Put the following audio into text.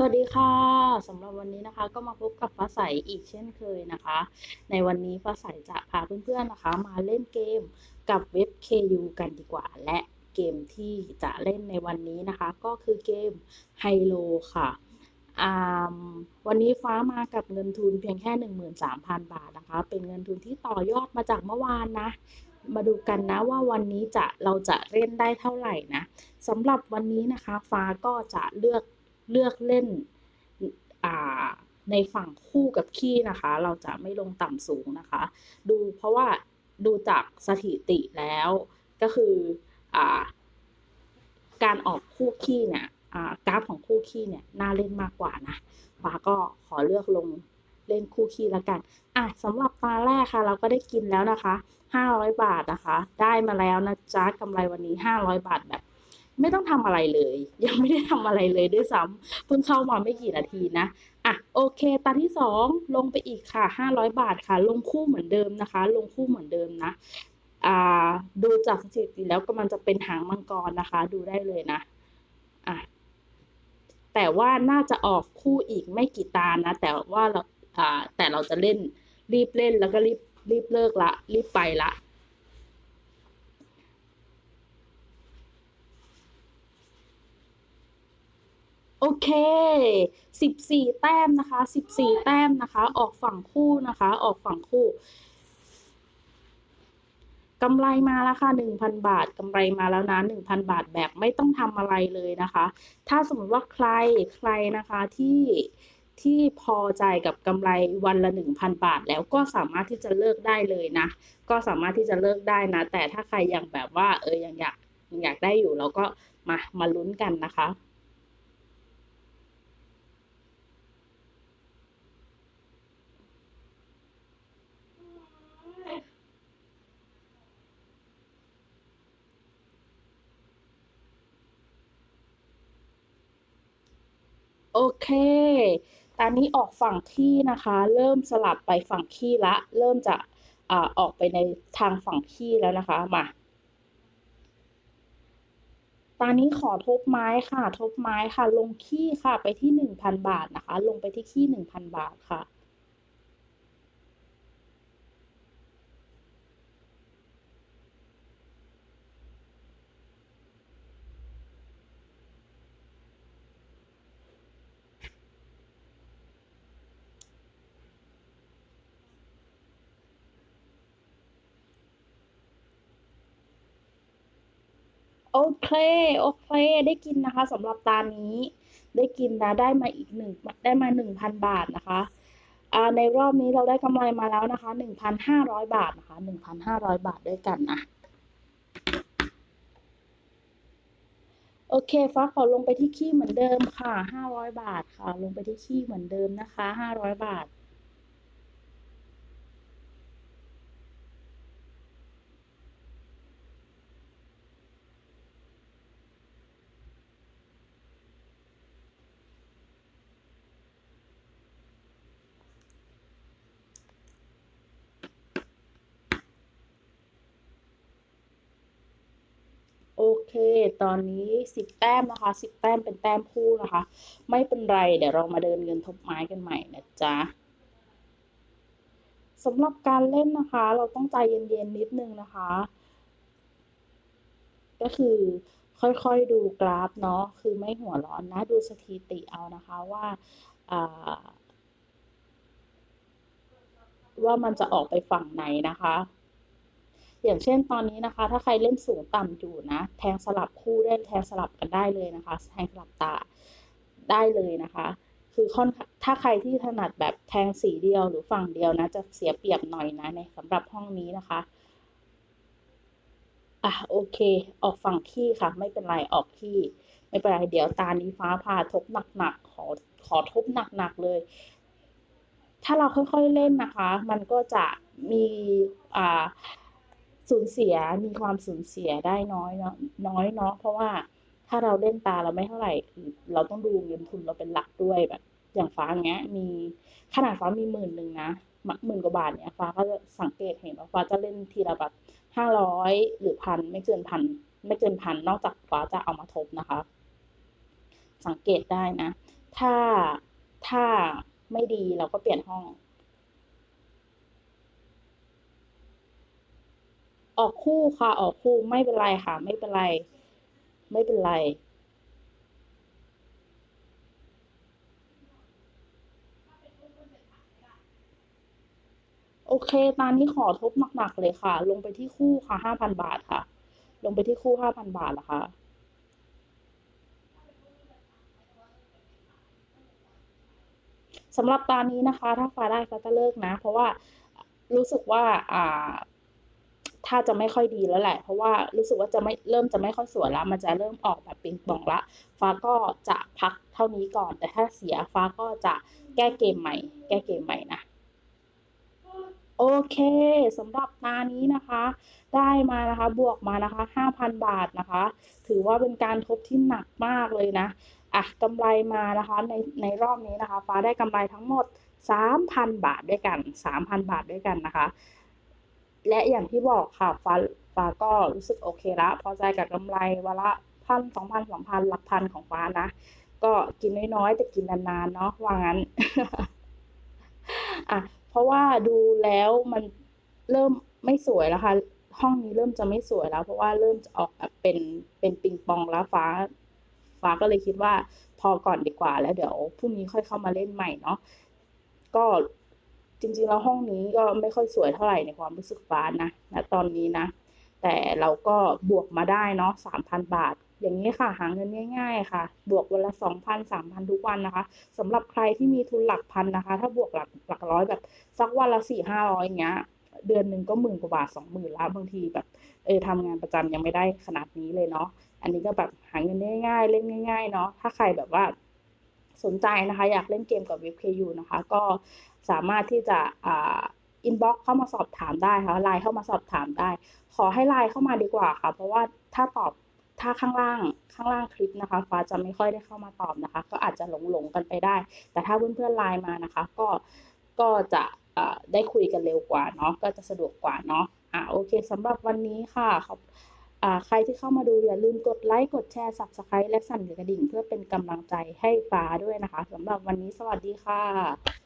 สวัสดีค่ะสำหรับวันนี้นะคะ ก็มาพบกับฟ้าใสอีกเช่นเคยนะคะ ในวันนี้ฟ้าใสจะพาเพื่อนๆนะคะ มาเล่นเกมกับเว็บ KU กันดีกว่า และเกมที่จะเล่นในวันนี้นะคะ ก็คือเกมไฮโลค่ะวันนี้ฟ้ามากับเงินทุนเพียงแค่ 13,000 บาทนะคะ เป็นเงินทุนที่ต่อยอดมาจากเมื่อวานนะ มาดูกันนะว่าวันนี้จะเราจะเล่นได้เท่าไหร่นะสำหรับวันนี้นะคะ ฟ้าก็จะเลือก เลือกเล่นในฝั่งคู่กับขี้นะคะ เราจะไม่ลงต่ำสูงนะคะ ดูเพราะว่าดูจากสถิติแล้วก็คืออการออกคู่ขี้เนี่ยกราฟของคู่ขี้เนี่ยน่าเล่นมากกว่านะฟ้าก็ขอเลือกลงเล่นคู่ขี้แล้วกันอะสำหรับตาแรกค่ะ เราก็ได้กินแล้วนะคะ 500 บาทนะคะ ได้มาแล้วนะจ๊ะกำไรวันนี้ 500 บาทแบบ ไม่ต้องทำอะไรเลย ยังไม่ได้ทำอะไรเลยด้วยซ้ำเพิ่งเข้ามาไม่กี่นาทีนะอะโอเคตาที่สองลงไปอีกค่ะห้าร้อยบาทค่ะ ลงคู่เหมือนเดิมนะคะ ลงคู่เหมือนเดิมนะอ่าดูจากสถิติแล้วก็มันจะเป็นหางมังกรนะคะ ดูได้เลยนะอะแต่ว่าน่าจะออกคู่อีกไม่กี่ตานะ แต่ว่าเราอ่าแต่เราจะเล่นรีบเล่นแล้วก็รีบรีบเลิกละ รีบไปละ โอเคสิบสี่แต้มนะคะสิบสี่แต้มนะคะ ออกฝั่งคู่นะคะ ออกฝั่งคู่กำไรมาแล้วค่ะหนึ่งพันบาทกำไรมาแล้วนะหนึ่งพันบาทแบบไม่ต้องทำอะไรเลยนะคะ ถ้าสมมติว่าใครใครนะคะที่ที่พอใจกับกำไรวันละหนึ่งพันบาท แล้วก็สามารถที่จะเลิกได้เลยนะ ก็สามารถที่จะเลิกได้นะ แต่ถ้าใครยังแบบว่าเออยังอยากยังอยากได้อยู่เราก็มามาลุ้นกันนะคะ อเค ตอนนี้ออกฝั่งขี้นะคะ เริ่มสลับไปฝั่งขี้ละ เริ่มจะอออกไปในทางฝั่งขี้แล้วนะคะ มาตอนนี้ขอทบไม้ค่ะ ทบไม้ค่ะ ลงขี้ค่ะ ไปที่หนึ่งพันบาทนะคะ ลงไปที่ขี้หนึ่งพันบาทค่ะ อเคโอเคได้กินนะคะสำหรับตานี้ได้กินนะได้มาอีกหนึ่งได้มาหนึ่งพันบาทนะคะในรอบนี้เราได้กำไรมาแล้วนะคะหนึ่งพันห้าร้อยบาทนะคะหนึ่งพันห้าร้อยบาทด้วยกันนะโอเคฟ้าขอลงไปที่ขี้เหมือนเดิมค่ะห้าร้อยบาทค่ะ ลงไปที่ขี้เหมือนเดิมนะคะห้าร้อยบาท เค ตอนนี้สิบแต้มนะคะสิบแต้มเป็นแต้มคู่นะคะ ไม่เป็นไร เดี๋ยวเรามาเดินเงินทบไม้กันใหม่นะจ๊ะสำหรับการเล่นนะคะ เราต้องใจเย็นๆนิดนึงนะคะ ก็คือค่อยๆดูกราฟเนาะคือไม่หัวร้อนนะ ดูสถิติเอานะคะว่าว่ามันจะออกไปฝั่งไหนนะคะ อย่างเช่นตอนนี้นะคะ ถ้าใครเล่นสูงต่ำอยู่นะ แทงสลับคู่ได้แทงสลับกันได้เลยนะคะ แทงสลับตาได้เลยนะคะ คือค่อนถ้าใครที่ถนัดแบบแทงสีเดียวหรือฝั่งเดียวนะ จะเสียเปรียบหน่อยนะในสำหรับห้องนี้นะคะอะโอเค ออกฝั่งขี้ค่ะ ไม่เป็นไรออกขี้ไม่เป็นไรเดี๋ยวตานี้ฟ้าผ่าทบหนักๆขอขอทบหนักๆเลย ถ้าเราค่อยๆเล่นนะคะ มันก็จะมีอ่า สูญเสียมีความสูญเสียได้น้อยเนาะน้อยเนาะเพราะว่าถ้าเราเล่นตาเราไม่เท่าไหร่คือเราต้องดูเงินทุนเราเป็นหลักด้วยแบบ อย่างฟ้าเงี้ย มีขนาดฟ้ามีหมื่นหนึ่งนะหมื่นกว่าบาทเนี่ยฟ้าก็จะสังเกตเห็นว่าฟ้าจะเล่นทีละแบบห้าร้อยหรือพันไม่เกินพันไม่เกินพันนอกจากฟ้าจะเอามาทบนะคะ สังเกตได้นะ ถ้าถ้าไม่ดีเราก็เปลี่ยนห้อง ออกคู่ค่ะ ออกคู่ไม่เป็นไรค่ะ ไม่เป็นไร ไม่เป็นไร โอเค ตอนนี้ขอทบหนักๆเลยค่ะ ลงไปที่คู่ค่ะห้าพันบาทค่ะ ลงไปที่คู่ห้าพันบาทนะคะสำหรับตอนนี้นะคะ ถ้าฟ้าได้ฟ้าจะเลิกนะ เพราะว่ารู้สึกว่าอ่า ถ้าจะไม่ค่อยดีแล้วแหละ เพราะว่ารู้สึกว่าจะไม่เริ่มจะไม่ค่อยสวยแล้วมันจะเริ่มออกแบบปิงปองละ ฟ้าก็จะพักเท่านี้ก่อน แต่ถ้าเสียฟ้าก็จะแก้เกมใหม่ แก้เกมใหม่นะโอเคสำหรับตานี้นะคะ ได้มานะคะบวกมานะคะห้าพันบาทนะคะ ถือว่าเป็นการทบที่หนักมากเลยนะอะกำไรมานะคะในในรอบนี้นะคะ ฟ้าได้กำไรทั้งหมดสามพันบาทด้วยกันสามพันบาทด้วยกันนะคะ และอย่างที่บอกค่ะฟ้าฟ้าก็รู้สึกโอเคละพอใจกับกำไรวันละพันสองพันสองพันหลักพันของฟ้านะ ก็กินน้อยๆแต่กินนานๆเนาะว่างั้นอะเพราะว่าดูแล้วมันเริ่มไม่สวยแล้วค่ะห้องนี้เริ่มจะไม่สวยแล้ว เพราะว่าเริ่มจะออกแบบเป็นเป็นปิงปองแล้วฟ้า ฟ้าก็เลยคิดว่า พอก่อนดีกว่าแล้วเดี๋ยวพรุ่งนี้ค่อยเข้ามาเล่นใหม่เนาะก็ จริงๆแล้วห้องนี้ก็ไม่ค่อยสวยเท่าไหร่ในความรู้สึกฟ้านะณตอนนี้นะ แต่เราก็บวกมาได้เนาะสามพันบาท อย่างนี้ค่ะหาเงินง่าย ๆ ค่ะ บวกวันละสองพันสามพันทุกวันนะคะสำหรับใครที่มีทุนหลักพันนะคะ ถ้าบวกหลักหลักร้อยแบบสักวันละสี่ห้าร้อยอย่างเงี้ยเดือนหนึ่งก็หมื่นกว่าบาทสองหมื่นละบางทีแบบเออทำงานประจำยังไม่ได้ขนาดนี้เลยเนาะอันนี้ก็แบบหาเงินง่ายๆ เล่นง่าย ๆ เนาะถ้าใครแบบว่า สนใจนะคะ อยากเล่นเกมกับ WebKU นะคะ ก็สามารถที่จะอ่าอินบ็อกเข้ามาสอบถามได้ค่ะไลน์เข้ามาสอบถามได้ ขอให้ไลน์เข้ามาดีกว่าค่ะ เพราะว่าถ้าตอบถ้าข้างล่างข้างล่างคลิปนะคะ ฟ้าจะไม่ค่อยได้เข้ามาตอบนะคะ ก็อาจจะหลงหลงๆกันไปได้ แต่ถ้าเพื่อนๆไลน์มานะคะ ก็ก็จะอ่าได้คุยกันเร็วกว่าเนาะก็จะสะดวกกว่าเนาะอ่าโอเคสำหรับวันนี้ค่ะขอบ ใครที่เข้ามาดูอย่าลืมกดไลค์ กดแชร์ Subscribe และสั่นกระดิ่ง เพื่อเป็นกำลังใจให้ฟ้าด้วยนะคะสำหรับวันนี้สวัสดีค่ะ